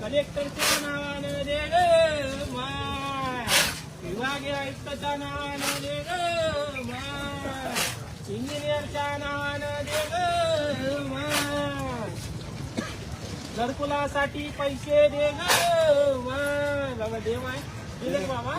कलेक्टरच्या नावानं दे ग माय विभागीय आयुक्ताच्या नावानं दे ग माय इंजिनियरच्या नावानं दे माय घरकुलासाठी पैसे दे माय बाबा देव आहे. दिले बाबा.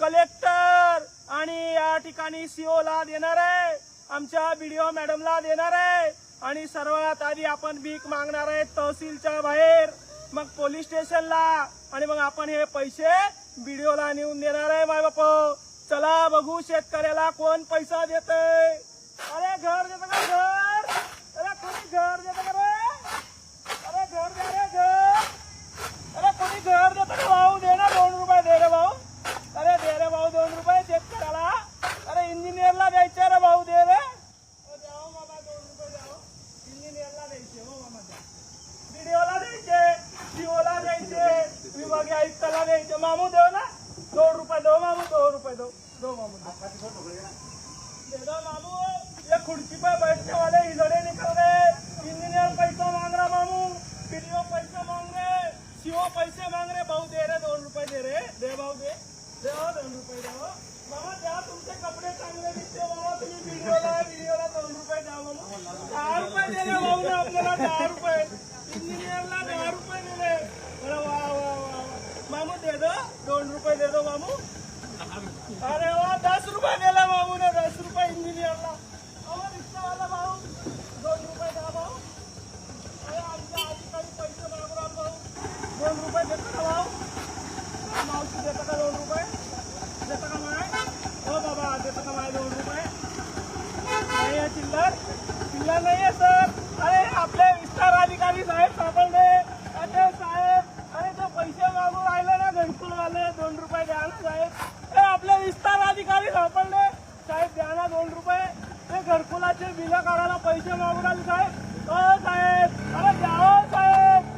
कलेक्टर आणि या ठिकाणी सीओ ला देणार आहे. आमच्या बीडीओ मॅडमला देणार आहे. आणि सर्वात आधी आपण भीक मागणार आहे तहसीलच्या बाहेर. मग पोलीस स्टेशनला. आणि मग आपण हे पैसे बीडीओला नेऊन देणार आहे माय बाप. चला बघू शेतकऱ्याला कोण पैसा देत अरे घर देतं का घर? अरे कोणी घर देतं का रे? अरे घर दे अरे घर. अरे कोणी घर देत का भाऊ? दे ना दोन रुपये दे रे भाऊ अरे दे रे भाऊ दोन रुपये शेतकऱ्याला अरे इंजिनियरला द्यायचे रे भाऊ दे रे अरे द्या हो मामा दोन रुपये द्या हो. इंजिनियरला द्यायचे हो मामा द्या व्हिडिओला द्यायचे सीओला द्यायचे विभागीय आयुक्ताला द्यायचे मामू देव ना दोन रुपये दो मामू दोन रुपये दो दो मामू दो दे दो मामू ये खुर्ची पे बैठने वाले हिजड़े निकल गए इंजीनियर पैसा मांग रहा मामू पीडीओ पैसे मांग रहे सीओ पैसे मांग रहे भाऊ दे रहे दोन रुपये दे रहे दे भाऊ दे दे हो दोन रुपये दे हो मामा द्या तुमचे कपडे चांगले दिसते बाबा तुम्ही व्हिडिओला व्हिडिओला दोन रुपये द्या मामा दहा रुपये दिले भाऊ ना आपल्याला दहा रुपये इंजिनियरला दहा रुपये दिले अरे वा वा वा वा. मामू दे दो दोन रुपये दे दो मामू अरे वा दस रुपये दिला भाऊ ने दस रुपये इंजिनियरला अहो रिक्षावाला भाऊ दोन रुपये द्या भाऊ अरे आमच्या अधिकारी पैसे मागून आलो भाऊ दोन रुपये देतो का भाऊ हा, मावशी देतो का दोन रुपये देतो का माय हो बाबा देतो का माय दोन रुपये नाही आहे चिल्लर चिल्लर नाही आहे सर अरे आपले विस्तार अधिकारी साहेब सापडले अरे साहेब अरे ते पैसे मागून राहिले ना घरकुल वाले दोन रुपये द्या ना साहेब हे आपले विस्तार अधिकारी सापडले साहेब द्या ना दोन रुपये ते घरकुलाचे बिल काढायला पैसे मागून राहिले साहेब हो साहेब अरे द्या हो साहेब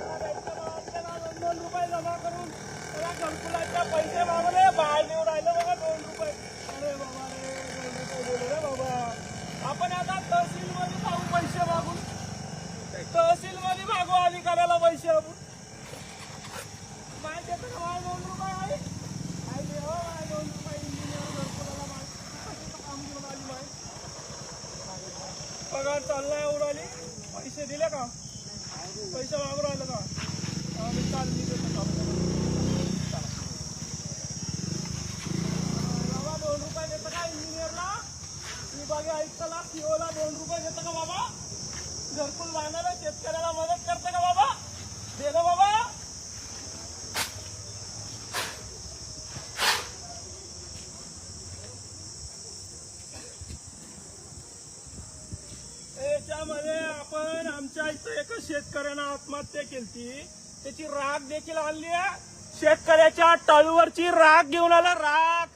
दोन दोन रुपये जमा करून त्याला घरकुलाचे पैसे मागवले बाहेर देऊन राहिले बघा दोन रुपये अरे बाबा रे दोन रुपये दिले रे बाबा आपण आता तहसील मध्ये जाऊ पैसे मागून तहसील मध्ये मागू अधिकाऱ्याला पैसे आपण माहिती येतं का माझे दोन रुपये आहे माहिती आहे, हो माझे दोन रुपये इंजिनियर घरकुलाला माहिती काम केलं माझी माहिती पगार चाललाय उडाली पैसे दिले का पैसे मागून राहिले का हा, मी चाल मी देतो काम चला. बाबा दोन रुपये देतं का इंजिनियरला विभागीय आयुक्ताला सीओला दोन रुपये देतं का बाबा? घरकुल बांधायला शेतकऱ्याला मदत करते का बाबा? दे बाबा. याच्यामध्ये आपण आमच्या इथं एका शेतकऱ्यानं आत्महत्या केली त्याची राग देखील आणली आहे. शेतकऱ्याच्या टाळूवरची राग घेऊन आला. राग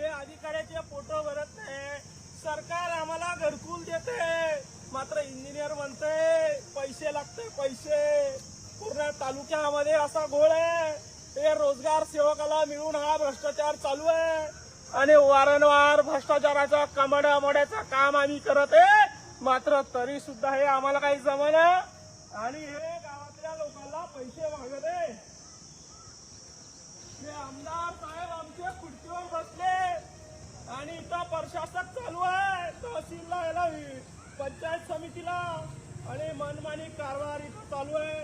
हे अधिकाऱ्याच्या पोटावर भरत नाही सरकार आम्हाला घरकुल देते. मात्र इंजिनियर म्हणते पैसे लागते पैसे. पूर्ण तालुक्यामध्ये असा घोळ आहे. हे रोजगार सेवकाला मिळून हा भ्रष्टाचार चालू आहे. आणि वारंवार भ्रष्टाचाराचा कमड्यामोड्याचं काम आम्ही करत आहे. मात्र तरी सुद्धा हे आम्हाला काही जमना. आणि हे गावातल्या लोकांना पैसे मागत आहे. आमदार साहेब आमचे खुर्चीवर आणि इथं प्रशासक चालू आहे तहसीलला याला पंचायत समितीला. आणि मनमानी कारभार इथं चालू आहे.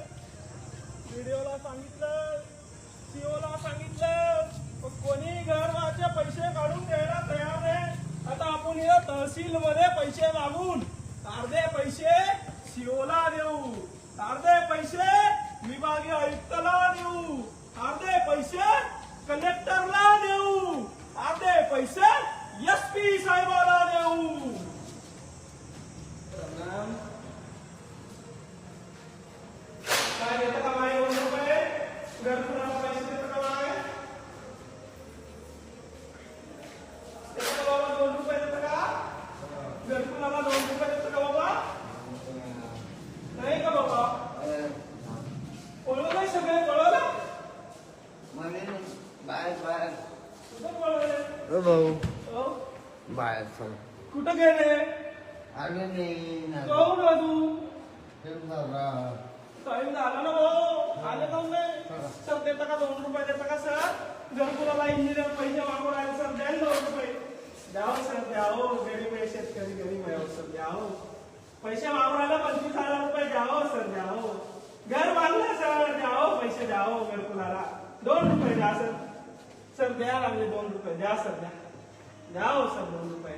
व्हिडिओला सांगितलं सीओला सांगितलं कोणी कोणी घरचे पैसे काढून द्यायला तयार नाही. आता आपण इथं तहसील मध्ये पैसे मागून अर्धे पैसे सीओला देऊ. अर्धे पैसे विभागीय आयुक्ताला देऊ. अर्धे पैसे कलेक्टरला देऊ. अर्धे पैसे एस पी साहेबाला देऊ काय देतं का बाई दोन रुपये घरकुलाला पैसे देतं का बाई देतं का बाबा दोन रुपये देतं का घरकुलाला दोन रुपये देतं का बाबा नाही का बाबा कळवलं नाही सगळे कळवलं बाहेर बाहेर कुठं कळवलं हो भाऊ हो? बाहेर चल. कुठं गेले? आलो नाही ना जाऊ ना तू. फिरून जाऊरा. टाइम झाला ना भाऊ. आले का नाही सर देता का दोन रुपये? देता का सर? घरकुलाला इंजिनियर पैसे मागून राहिले सर द्या ना दोन रुपये. द्याव सर द्यावो. गरीब आहे शेतकरी गरीब आहे सर द्यावो. पैसे राहिले पंचवीस हजार रुपये द्यावो सर द्यावो. घर बांधलं सर द्यावो. पैसे द्यावो घरकुलाला दोन रुपये द्या सर. सर द्या लागले दोन रुपये. द्या सर द्या. द्यावो सर दोन रुपये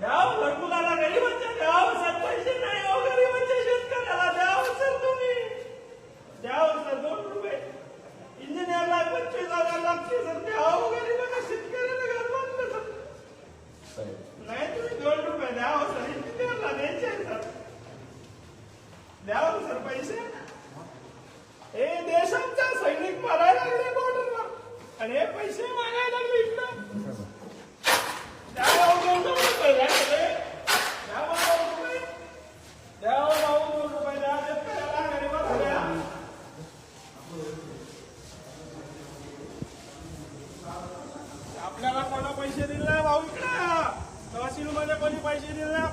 द्यावं घरकुलाला गरीबांच्या द्यावं सर नाही हो गरीबांच्या शेतकऱ्याला द्यावं सर तुम्ही द्यावं सर दोन रुपये इंजिनियरला पंचवीस हजार लागते सर द्यावं गरीबाला शेतकऱ्याला घर बांधलं सर नाही तुम्ही दोन रुपये द्यावं सर इंजिनियरला द्यायचे आहे, सर द्यावं सर पैसे हे देशांचा सैनिक मारायला लागले बॉर्डरवर आणि हे पैसे मागायला लागले इकडं द्या भाऊ दोन दोन रुपये द्या सगळे. द्या भाऊ दोन रुपये. द्या हो भाऊ दोन रुपये द्या शेतकऱ्याला गरिबाला द्या. आपल्याला कोणा पैसे दिले नाही भाऊ इकडे तहसील मध्ये कोणी पैसे दिले नाही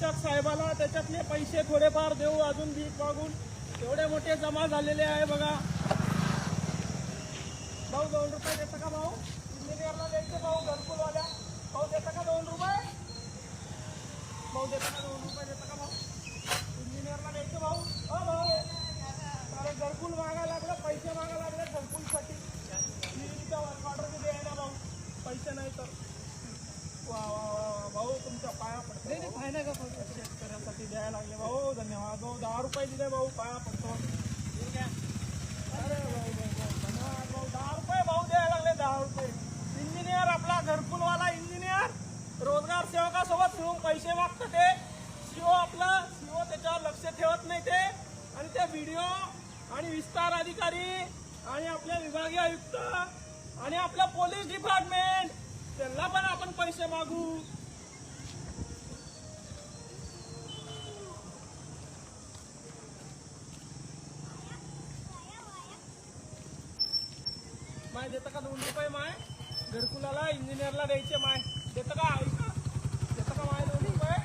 शिक्षक साहेबाला त्याच्यातले पैसे थोडेफार देऊ अजून भीक मागून. एवढे मोठे जमा झालेले आहे बघा. भाऊ दोन रुपये देता का भाऊ इंजिनियरला द्यायचे भाऊ घरकुलवाल्या भाऊ देता का दोन रुपये भाऊ देता का दोन रुपये देता का भाऊ इंजिनियरला द्यायचे भाऊ हो भाऊ अरे रुपये दिले भाऊ पाया पडतो ठीक आहे अरे भाऊ भाऊ भाऊ धन्यवाद भाऊ दहा रुपये भाऊ द्यायला लागले दहा रुपये इंजिनियर आपला घरकुलवाला इंजिनियर रोजगार सेवकासोबत मिळून पैसे मागतं ते सीओ आपला सीओ त्याच्यावर लक्ष ठेवत नाही ते आणि ते व्हिडिओ आणि विस्तार अधिकारी आणि आपले विभागीय आयुक्त आणि आपलं पोलीस डिपार्टमेंट त्यांना पण आपण पैसे मागू माय देतं का दोन रुपये माय? घरकुलाला इंजिनियरला द्यायचे माय. देतं का? ऐका देतं का माय दोन रुपये?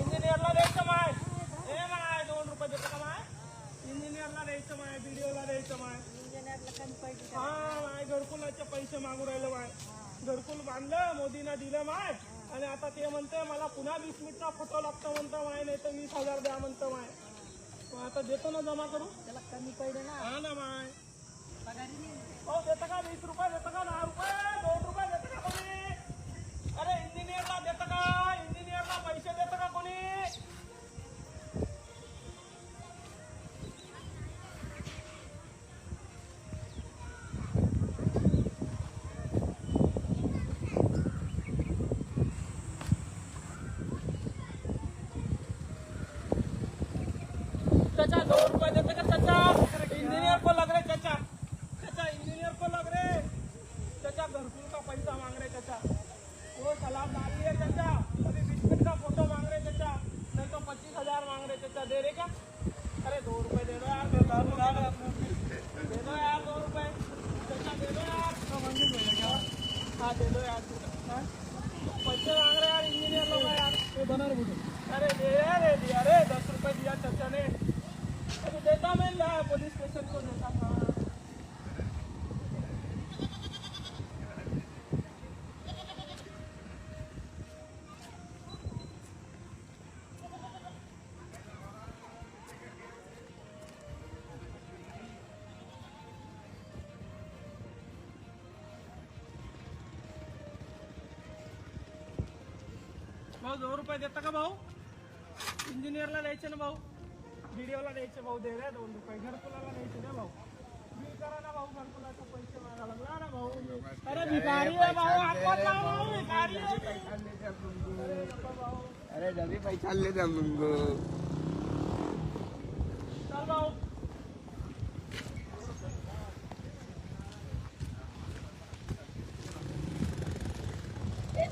इंजिनियरला द्यायचं माय. हे माय दोन रुपये देतं का माय? इंजिनियरला द्यायचं माय बीडीओला द्यायचं माय. हा माय घरकुलाचे पैसे मागू राहिलं माय. घरकुल बांधलं मोदीनं दिलं माय. आणि आता ते म्हणते मला पुन्हा वीस मिनिटचा फोटो लागतो म्हणतो माय नाही तर वीस हजार द्या म्हणतो माय. मग आता देतो ना जमा करू त्याला कमी पडले ना. हा ना माय पगारी नाही हो देतं का वीस रुपये देतं का दहा रुपये दोन रुपये देतं का कोणी अरे इंजिनियरला देतं का इंजिनियरला पैसे देतं का कोणी चाचा दो रुपये देते का चाचा इंजीनियर को लग रहे चाचा चाचा इंजीनियर को लग रहे चाचा घरकुल का पैसा मांग रहे चाचा वो सलाम डाल दिए चाचा अभी बिस्किट का फोटो मांग रहे चाचा नहीं तो पच्चीस हजार मांग रहे चाचा दे रहे क्या अरे दो रुपए दे दो यार दे दो दे दो यार दो रुपए चाचा दे दो यार? हाँ दे दो यार? पैसे मांग रहे यार इंजीनियर लोग यार। ये बना रहे अरे दे दिया। अरे दस रुपए दिया चाचा ने। अरे देता मैं पुलिस स्टेशन को देता था। भाऊ दोन रुपये देता का भाऊ? इंजिनियरला द्यायचे ना भाऊ. व्हिडिओला द्यायचे भाऊ दे रे दोन रुपये. घरकुलाला द्यायचे ना भाऊ. बिल करा ना भाऊ घरकुलाचे पैसे मागा लागला ना भाऊ. अरे भिकारी आहे भाऊ हातपात लावा भाऊ भिकारी. अरे डबे पैसा ले मुंगो. चल भाऊ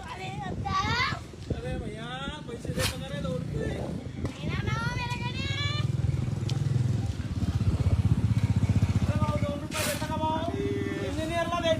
अरे भैया पैसे देतो का रे दोन रुपये अरे भाऊ दोन रुपये देता का भाऊ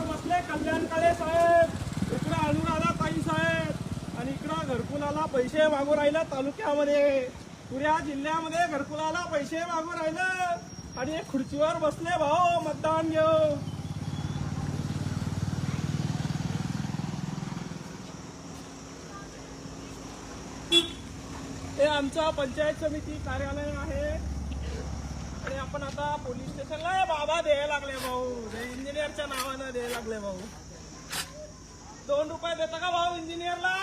समोर बसले कल्याण काळे साहेब. इकडे अनुराधा ताई साहेब. आणि इकडं घरकुलाला पैसे मागू राहिलं तालुक्यामध्ये. पुऱ्या जिल्ह्यामध्ये घरकुलाला पैसे मागू राहिलं. आणि खुर्चीवर बसले भाऊ मतदान घेऊ हे आमचं पंचायत समिती कार्यालय आहे. आपण आता पोलीस स्टेशनला हे बाबा द्यायला लागले भाऊ. इंजिनियरच्या नावानं द्यायला लागले भाऊ. दोन रुपये देता का भाऊ इंजिनियरला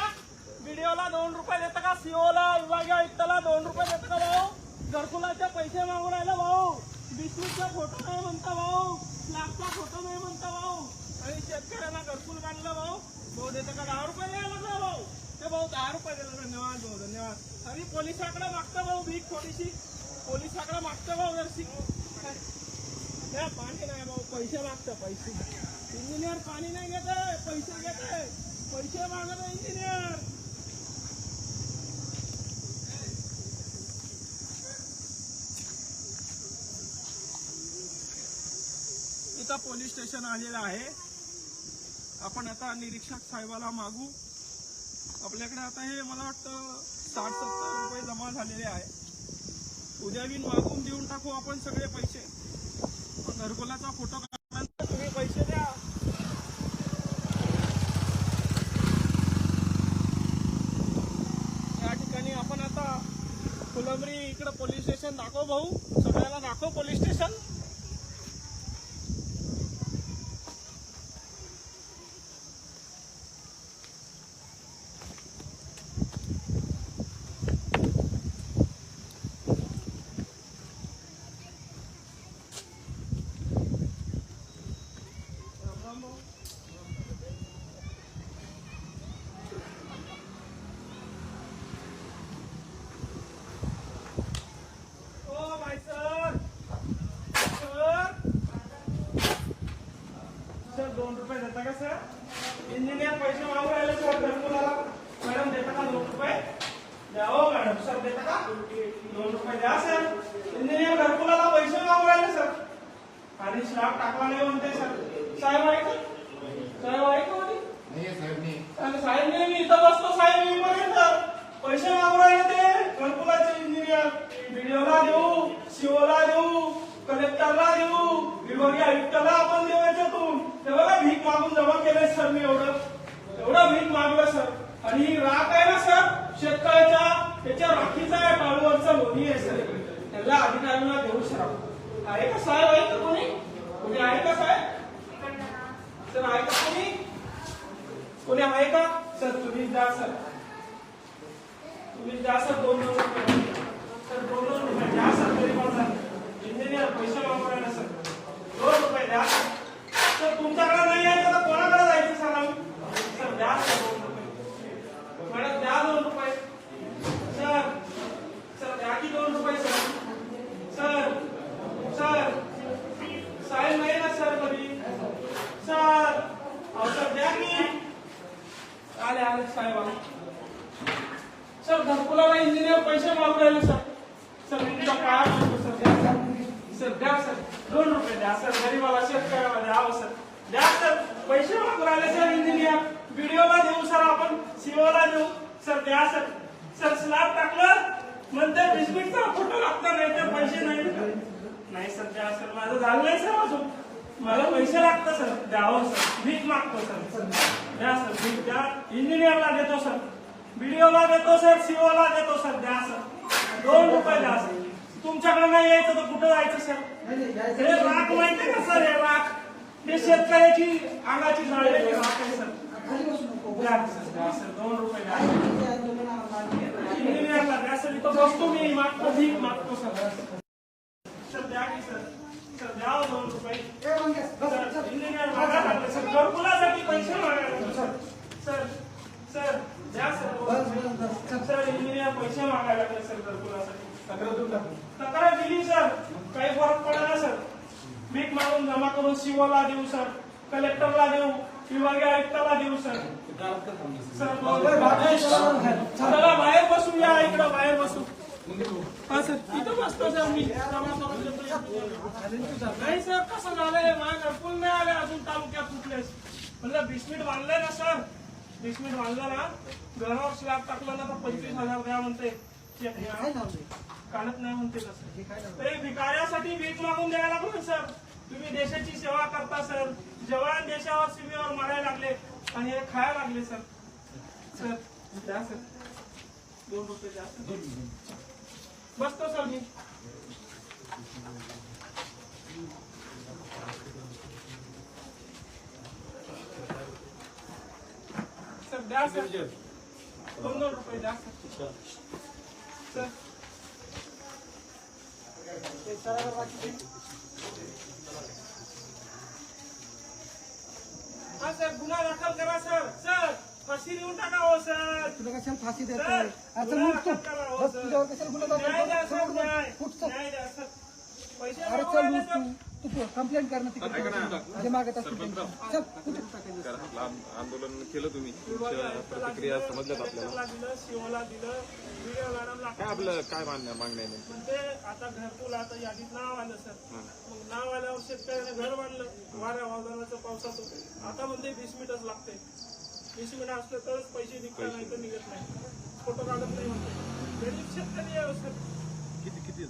व्हिडिओला दोन रुपये देता का? सीओला विभागीय आयुक्ताला दोन रुपये देता का भाऊ? घरकुलाचे पैसे मागून राहिला भाऊ. बिस्मिटचा फोटो नाही म्हणता भाऊ. स्लॅबचा फोटो नाही म्हणता भाऊ. आणि शेतकऱ्यांना घरकुल बांधलं भाऊ. भाऊ देता का दहा रुपये द्यायला लागला भाऊ? ते भाऊ दहा रुपये द्यायला धन्यवाद भाऊ धन्यवाद. आणि पोलिसाकडे मागतं भाऊ भीक थोडीशी. पोलिसाकडे मागतं भाऊ जरशी पाणी नाही भाऊ पैसे मागतं पैसे. इंजिनियर पाणी नाही घेत पैसे घेत पैसे मागत इंजिनियर इथं पोलीस स्टेशन आलेलं आहे. आपण आता निरीक्षक साहेबाला मागू. आपल्याकडे आता हे मला वाटतं साठ सत्तर रुपये जमा झालेले आहे उद्या बिन मागून देऊन टाकू आपण सगळे पैसे. घरकुलाचा फोटो तुम्ही पैसे द्या. या ठिकाणी आपण आता फुलंबरी इकडं पोलीस स्टेशन दाखव भाऊ. सगळ्याला दाखव police station oh my sir sir sir दोन रुपये देता का सर इंजिनियर पैसे मागू राहिले सर घरकुलाला मॅडम देता का दोन रुपये द्या हो मॅडम सर देता का दोन रुपये द्या सर इंजिनियर घरकुलाला पैसे मागू राहिले सर आणि स्लॅब टाकला नाही म्हणते सर साहेब आहे का साहेब आहे का म्हणे? आणि साहेब नाही मी इथं बसतो साहेब येईपर्यंत पैसे मागू राहिले ते घरकुलाचे इंजिनियर देऊ सीओला देऊ कलेक्टरला देऊ विभागीय आयुक्ताला आपण देऊ याच्यातून तेव्हा भीक मागून जमा केलंय सर मी एवढं. एवढं भीक मागलं सर. आणि राग राख आहे ना सर? शेतकऱ्याच्या त्याच्या राखीचा या टाळूवरचा लोणी आहे सर. त्याला अधिकाऱ्यांना देऊ सर आहे का साहेब? आहे का कोणी? कोणी आहे का साहेब? सर आहे का कोणी? कोणी आहे का? सर तुम्ही जा सर. तुम्ही जा सर. दोन दोन रुपये सर दोन दोन रुपये द्या सर तरी पण सर इंजिनियर पैसे वापरायला सर दोन रुपये द्या सर तुमच्याकडे नाही आहे तर कोणाकडे जायचं सर आम्ही सर द्या सर दोन रुपये मॅडम द्या दोन रुपये सर सर द्या की दोन रुपये सर सर सर साहेब नाही ना सर कधी सर अहो सर द्या की आले आले साहेब आले सर घरकुलाला इंजिनियर पैसे मागू राहिले सर सर मी तुमच्या पाया पडतो सर द्या सर सर द्या सर दोन रुपये द्या सर गरीबाला शेतकऱ्याला द्यावं सर द्या सर पैसे मागू राहिले सर इंजिनियर व्हिडिओला देऊ सर आपण सीओला देऊ सर द्या सर सर स्लॅब टाकलं. म्हणते बिस्किटचा फोटो लागतो नाही तर पैसे नाही. नाही सर द्या सर माझं झालं नाही सर अजून. मला पैसे लागतं सर द्यावं सर भीक मागतो सर. द्या सर भीक द्या. इंजिनियरला देतो सर. व्हिडिओला देतो सर सीओला देतो सर. द्या सर. दोन रुपये द्या सर. तुमच्याकडे नाही यायचं तर कुठं जायचं सर? हे राख माहिती का सर हे राख? हे शेतकऱ्याची अंगाची जाळलेली राख आहे सर. द्या सर द्या सर दोन रुपये द्या इंजिनियरला द्या सर इथं बसतो मी मागतो मी मागतो सर सर द्या की सर सर द्या दोन रुपये सर इंजिनियर मागायला लागले सर घरकुलासाठी पैसे मागायला लागले सर सर सर द्या सर दोन रुपये. सर इंजिनियर पैसे मागायला लागले सर घरकुलासाठी तक्रार दिली सर काही फरक पडला सर भीक मागून जमा करून सीओला देऊ सर कलेक्टरला देऊ विभागीय आयुक्ताला देऊ सर चला बाहेर बसू या इकडं बाहेर बसू. हा सर इथं बसतो सर मी. नाही सर कसं झालंय? माझ्या घरकुल नाही आले अजून तालुक्यात कुठलेच. म्हणलं बिस्मिट बांधलंय ना सर? बिस्मिट बांधलं ना? घरावर स्लॅब टाकलं ना तर पंचवीस हजार द्या म्हणते. काढत नाही म्हणते तसं तरी भिकाऱ्यासाठी भीक मागून द्यायला लागलो सर. तुम्ही देशाची सेवा करता सर. जवान देशावर सीमेवर मारायला लागले. आणि हे खायला लागले सर. सर द्या सर. दोन रुपये द्या सर. बसतो सर मी. सर द्या सर. दोन दोन रुपये द्या सर. सर. हा सर गुन्हा दाखल करा सर. सर फाशी देऊन टाका हो सर. तुला कशाला फाशी सर, देतोय आता गुन्हा उठ तू दाखल करा हो, बस सर. तुझ्यावर कशाला गुन्हा न्याय द्या दाखल सर? न्याय. न्याय द्या सर. पैसे अरे चल उठ. तू तू कंप्लेंट कर ना. तिकडे जे. मागत असतील त्यांची. चल आंदोलन केलं तुम्ही. प्रतिक्रिया समजल्यात आपल्याला. कलेक्टरला दिलं सीओला दिलं. व्हिडिओ मॅडमला लाख काय आपलं काय मान्य मागणं आहे नेमकी? म्हणते आता घरकुल आता यादीत नाव आलं सर. मग नाव आल्यावर शेतकऱ्याने घर बांधलं. वाऱ्या वादळाचं पावसाचं. आता म्हणते वीस मिनिटच लागते. वीस मिनिट असलं तरच पैसे निघतात नाही तर निघत नाही. फोटो काढत नाही म्हणते. गरीब शेतकरी आहे हो सर. किती किती?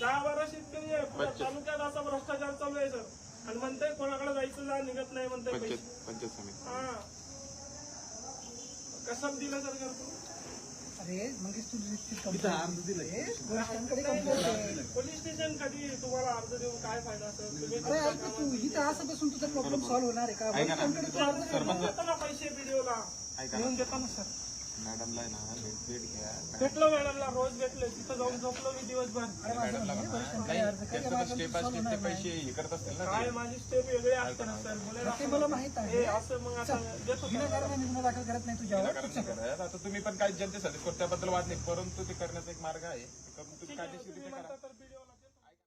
दहा बारा शेतकरी आहे तालुक्यात असा भ्रष्टाचार चालू आहे सर. आणि म्हणते कोणाकडे जायचं जा निघत नाही म्हणते पंचायत पंचायत समिती. हा. कसं दिलं सर घरकुल अरे आहे. पोलीस स्टेशन कधी तुम्हाला अर्ज देऊन काय फायदा सर? अरे तू इथं असं बसून तुझा प्रॉब्लेम सॉल्व्ह होणार आहे का? पैसे व्हिडिओला देऊन देतो ना सर. मॅडमला आहे ना भेट भेट घ्या. भेटलो मॅडमला रोज भेटले. तिथं जाऊन झोपलो मी दिवसभर. माझं त्यांचं माझं स्टेप बाय solve स्टेप ते नाही. पैसे हे करत असतील ना काय ते. माझी स्टेप वेगळी असते ना सर. ते मला माहीत आहे. हे असं मग आता देतो. विनाकारण गुन्हा दाखल करत नाही तुझ्यावर. नाही करत. आता तुम्ही पण काही जनतेसाठी करतो त्याबद्दल वाद नाही. परंतु ते करण्याचा एक मार्ग आहे. ते करून तुम्ही कायदेशीर तुम्ही करा.